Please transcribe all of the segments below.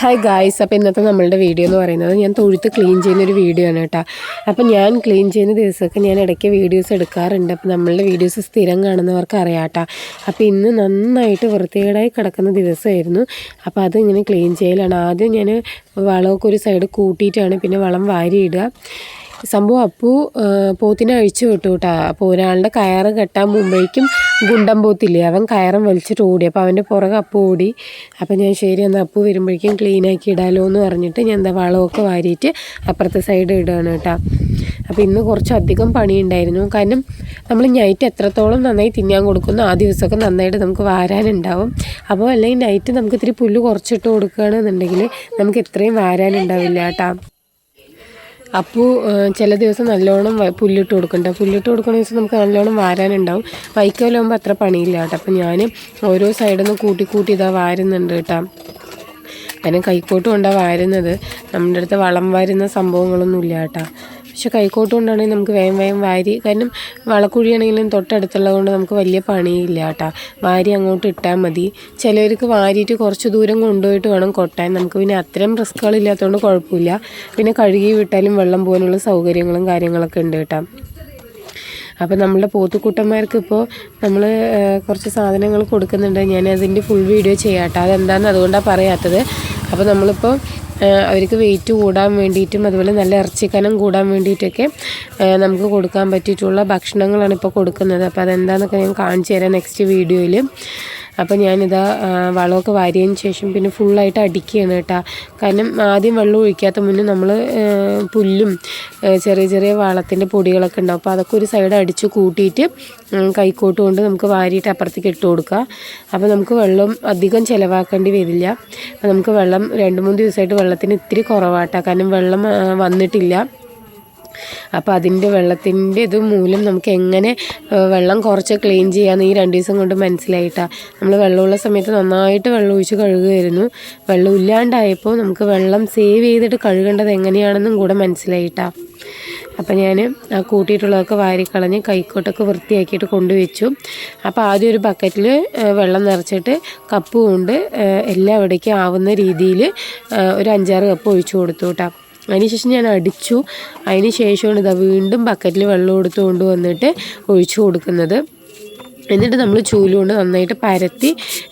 Hi guys അപ്പോൾ ഇന്നത്തെ നമ്മളുടെ വീഡിയോ എന്ന് പറയുന്നത് ഞാൻ തൊഴുത്ത് ക്ലീൻ ചെയ്യുന്ന ഒരു വീഡിയോ ആണ് കേട്ടോ. അപ്പോൾ ഞാൻ ക്ലീൻ ചെയ്യുന്ന ദിവസമൊക്കെ ഞാൻ ഇടയ്ക്ക് വീഡിയോസ് എടുക്കാറുണ്ട്. അപ്പോൾ നമ്മളുടെ വീഡിയോസ് സ്ഥിരം കാണുന്നവർക്ക് അറിയാം കേട്ടോ. അപ്പോൾ ഇന്ന് നന്നായിട്ട് വൃത്തികേടായി കിടക്കുന്ന ദിവസമായിരുന്നു. അപ്പോൾ അത് ഇങ്ങനെ ക്ലീൻ ചെയ്യലാണ്. ആദ്യം ഞാൻ വളമൊക്കെ ഒരു സൈഡ് കൂട്ടിയിട്ടാണ് പിന്നെ വളം വാരിയിടുക സംഭവം അപ്പൂ പോത്തിനെ അഴിച്ചു വിട്ടു കേട്ടോ. അപ്പോൾ ഒരാളുടെ കയറ് കെട്ടാൻ മുമ്പേക്കും ഗുണ്ടൻ പോത്തില്ലേ? അവൻ കയറും വലിച്ചിട്ട് ഓടി. അപ്പോൾ അവന്റെ പുറകെ അപ്പു ഓടി. അപ്പോൾ ഞാൻ ശരി എന്നാൽ അപ്പു വരുമ്പോഴേക്കും ക്ലീനാക്കി ഇടാലോ എന്ന് പറഞ്ഞിട്ട് ഞാൻ എന്താ വളമൊക്കെ വാരിയിട്ട് അപ്പുറത്തെ സൈഡ് ഇടുകയാണ് കേട്ടോ. അപ്പോൾ ഇന്ന് കുറച്ചധികം പണിയുണ്ടായിരുന്നു. കാരണം നമ്മൾ നൈറ്റ് എത്രത്തോളം നന്നായി തിന്നാൻ കൊടുക്കുന്നു ആ ദിവസമൊക്കെ നന്നായിട്ട് നമുക്ക് വാരാനുണ്ടാവും. അപ്പോൾ അല്ലെങ്കിൽ നൈറ്റ് നമുക്ക് ഇത്തിരി പുല്ല് കുറച്ചിട്ട് കൊടുക്കുകയാണെന്നുണ്ടെങ്കിൽ നമുക്ക് ഇത്രയും വാരാനുണ്ടാവില്ല കേട്ടോ. അപ്പോൾ ചില ദിവസം നല്ലോണം പുല്ലിട്ട് കൊടുക്കണ്ട? പുല്ലിട്ട് കൊടുക്കുന്ന ദിവസം നമുക്ക് നല്ലോണം വാരാനുണ്ടാവും. വൈക്കോലാകുമ്പോൾ അത്ര പണിയില്ല കേട്ടോ. അപ്പം ഞാൻ ഓരോ സൈഡിൽ നിന്ന് കൂട്ടി കൂട്ടി ഇതാ വാരുന്നുണ്ട് കേട്ടോ. കാരണം കൈക്കോട്ട് കൊണ്ടാണ് വാരുന്നത്. നമ്മുടെ അടുത്ത് വളം വാരുന്ന സംഭവങ്ങളൊന്നുമില്ല കേട്ടോ. പക്ഷെ കൈക്കോട്ട് കൊണ്ടാണെങ്കിൽ നമുക്ക് വേഗം വേഗം വാരി കാരണം വളക്കുഴിയാണെങ്കിലും തൊട്ടടുത്തുള്ളത് കൊണ്ട് നമുക്ക് വലിയ പണിയില്ല കേട്ടോ. വാരി അങ്ങോട്ട് ഇട്ടാൽ മതി. ചിലവർക്ക് വാരിയിട്ട് കുറച്ച് ദൂരം കൊണ്ടുപോയിട്ട് വേണം കൊട്ടാൻ. നമുക്ക് പിന്നെ അത്തരം റിസ്ക്കുകളില്ലാത്തതുകൊണ്ട് കുഴപ്പമില്ല. പിന്നെ കഴുകി വിട്ടാലും വെള്ളം പോകാനുള്ള സൗകര്യങ്ങളും കാര്യങ്ങളൊക്കെ ഉണ്ട് കേട്ടോ. അപ്പോൾ നമ്മളുടെ പോത്തുക്കൂട്ടന്മാർക്ക് ഇപ്പോൾ നമ്മൾ കുറച്ച് സാധനങ്ങൾ കൊടുക്കുന്നുണ്ട്. ഞാൻ അതിന്റെ ഫുൾ വീഡിയോ ചെയ്യാട്ടോ അതെന്താണെന്ന് അതുകൊണ്ടാണ് പറയാത്തത്. അപ്പോൾ നമ്മളിപ്പോൾ അവർക്ക് വെയിറ്റ് കൂടാൻ വേണ്ടിയിട്ടും അതുപോലെ നല്ല ഇറച്ചിക്കനം കൂടാൻ വേണ്ടിയിട്ടൊക്കെ നമുക്ക് കൊടുക്കാൻ പറ്റിയിട്ടുള്ള ഭക്ഷണങ്ങളാണ് ഇപ്പോൾ കൊടുക്കുന്നത്. അപ്പോൾ അതെന്താണെന്നൊക്കെ ഞാൻ കാണിച്ചു തരാം നെക്സ്റ്റ് വീഡിയോയിൽ അപ്പോൾ ഞാനിതാ വളമൊക്കെ വാരിയതിന് ശേഷം പിന്നെ ഫുള്ളായിട്ട് അടിക്കുകയാണ് കേട്ടോ. കാരണം ആദ്യം വെള്ളം ഒഴിക്കാത്ത മുന്നേ നമ്മൾ പുല്ലും ചെറിയ ചെറിയ വളത്തിന്റെ പൊടികളൊക്കെ ഉണ്ടാവും. അപ്പോൾ അതൊക്കെ ഒരു സൈഡ് അടിച്ച് കൂട്ടിയിട്ട് കൈക്കോട്ട് കൊണ്ട് നമുക്ക് വാരിയിട്ട് അപ്പുറത്തേക്ക് ഇട്ട് കൊടുക്കുക. അപ്പോൾ നമുക്ക് വെള്ളം അധികം ചിലവാക്കേണ്ടി വരില്ല. അപ്പോൾ നമുക്ക് വെള്ളം രണ്ട് മൂന്ന് ദിവസമായിട്ട് വെള്ളത്തിന് ഇത്തിരി കുറവാട്ടാ. കാരണം വെള്ളം വന്നിട്ടില്ല. അപ്പോൾ അതിന്റെ വെള്ളത്തിന്റെ ഇത് മൂലം നമുക്ക് എങ്ങനെ വെള്ളം കുറച്ച് ക്ലീൻ ചെയ്യാമെന്ന് ഈ രണ്ട് ദിവസം കൊണ്ട് മനസ്സിലായിട്ടാണ് നമ്മൾ വെള്ളമുള്ള സമയത്ത് നന്നായിട്ട് വെള്ളം ഒഴിച്ച് കഴുകുമായിരുന്നു വെള്ളം ഇല്ലാണ്ടായപ്പോൾ നമുക്ക് വെള്ളം സേവ് ചെയ്തിട്ട് കഴുകേണ്ടത് എങ്ങനെയാണെന്നും കൂടെ മനസ്സിലായിട്ടാ. അപ്പം ഞാൻ ആ കൂട്ടിയിട്ടുള്ളതൊക്കെ വാരിക്കളഞ്ഞ് കൈക്കോട്ടൊക്കെ വൃത്തിയാക്കിയിട്ട് കൊണ്ടുവച്ചു. അപ്പോൾ ആദ്യം ഒരു ബക്കറ്റിൽ വെള്ളം നിറച്ചിട്ട് കപ്പ് കൊണ്ട് എല്ലാവിടേക്കും ആവുന്ന രീതിയിൽ ഒരു അഞ്ചാറ് കപ്പ് ഒഴിച്ചു കൊടുത്തു കേട്ടോ. അതിനുശേഷം ഞാൻ അടിച്ചു. അതിന് ശേഷമാണ് ഇതാ വീണ്ടും ബക്കറ്റിൽ വെള്ളം എടുത്ത് കൊണ്ടുവന്നിട്ട് ഒഴിച്ചു കൊടുക്കുന്നത്. എന്നിട്ട് നമ്മൾ ചൂലുകൊണ്ട് നന്നായിട്ട് പരത്തി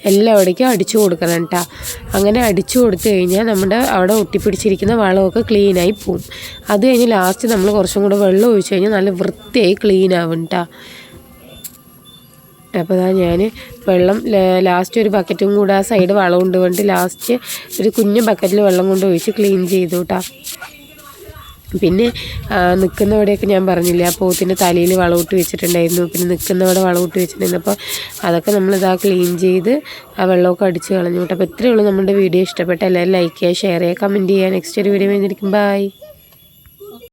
എല്ലാം എല്ലാവിടേക്കും അടിച്ചു കൊടുക്കണം കേട്ടോ അങ്ങനെ അടിച്ചു കൊടുത്തു കഴിഞ്ഞാൽ നമ്മുടെ അവിടെ ഒട്ടിപ്പിടിച്ചിരിക്കുന്ന വളമൊക്കെ ക്ലീനായി പോവും. അത് കഴിഞ്ഞ് ലാസ്റ്റ് നമ്മൾ കുറച്ചും കൂടെ വെള്ളം ഒഴിച്ചു കഴിഞ്ഞാൽ നല്ല വൃത്തിയായി ക്ലീൻ ആവും കേട്ടോ അപ്പോൾ ഇതാ ഞാൻ വെള്ളം ലാസ്റ്റ് ഒരു ബക്കറ്റും കൂടെ ആ സൈഡ് വളം കൊണ്ട് കൊണ്ട് ലാസ്റ്റ് ഒരു കുഞ്ഞു ബക്കറ്റിൽ വെള്ളം കൊണ്ട് ഒഴിച്ച് ക്ലീൻ ചെയ്തു കേട്ടോ പിന്നെ നിൽക്കുന്നവിടെയൊക്കെ ഞാൻ പറഞ്ഞില്ല ആ പോത്തിന്റെ തലയിൽ വളമിട്ട് വെച്ചിട്ടുണ്ടായിരുന്നു. പിന്നെ നിൽക്കുന്നവിടെ വളമിട്ട് വെച്ചിട്ടുണ്ടായിരുന്നു. അപ്പോൾ അതൊക്കെ നമ്മളിതാ ക്ലീൻ ചെയ്ത് ആ വെള്ളമൊക്കെ അടിച്ച് കളഞ്ഞു കേട്ടോ അപ്പോൾ ഇത്രയേ ഉള്ളൂ നമ്മുടെ വീഡിയോ ഇഷ്ടപ്പെട്ട എല്ലാവരും ലൈക്ക് ചെയ്യുക ഷെയർ ചെയ്യുക കമന്റ് ചെയ്യുക. നെക്സ്റ്റ് ഒരു വീഡിയോ വന്നിരിക്കും ബൈ